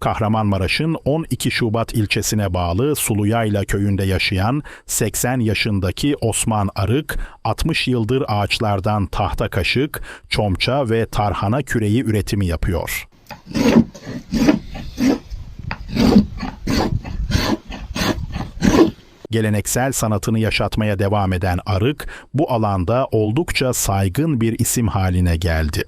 Kahramanmaraş'ın 12 Şubat ilçesine bağlı Suluyayla köyünde yaşayan 80 yaşındaki Osman Arık, 60 yıldır ağaçlardan tahta kaşık, çomça ve tarhana küreği üretimi yapıyor. Geleneksel sanatını yaşatmaya devam eden Arık, bu alanda oldukça saygın bir isim haline geldi.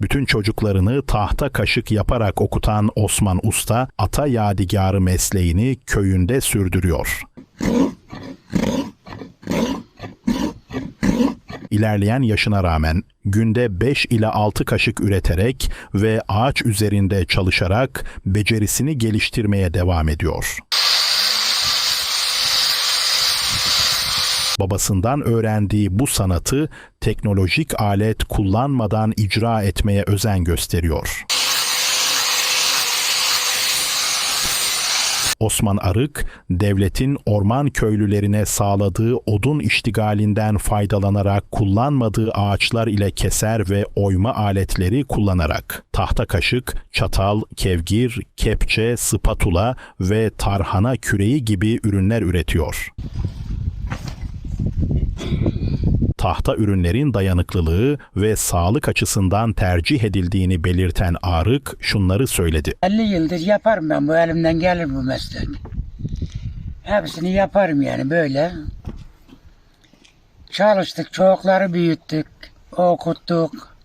Bütün çocuklarını tahta kaşık yaparak okutan Osman Usta, ata yadigarı mesleğini köyünde sürdürüyor. İlerleyen yaşına rağmen günde 5 ile 6 kaşık üreterek ve ağaç üzerinde çalışarak becerisini geliştirmeye devam ediyor. Babasından öğrendiği bu sanatı teknolojik alet kullanmadan icra etmeye özen gösteriyor. Osman Arık, devletin orman köylülerine sağladığı odun iştigalinden faydalanarak kullanmadığı ağaçlar ile keser ve oyma aletleri kullanarak tahta kaşık, çatal, kevgir, kepçe, spatula ve tarhana küreği gibi ürünler üretiyor. Tahta ürünlerin dayanıklılığı ve sağlık açısından tercih edildiğini belirten Arık şunları söyledi. 50 yıldır yaparım ben bu elimden gelir bu meslek. Hepsini yaparım yani böyle. Çalıştık, çocukları büyüttük, okuttuk.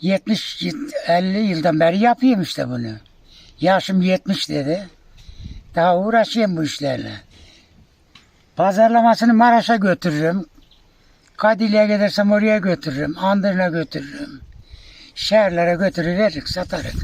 70 50 yıldan beri yapıyorum işte bunu. Yaşım 70 dedi. Daha uğraşıyorum bu işlerle. Pazarlamasını Maraş'a götürürüm. Kadili'ye gidersem oraya götürürüm. Andırına götürürüm. Şehirlere götürür veririk, satarız.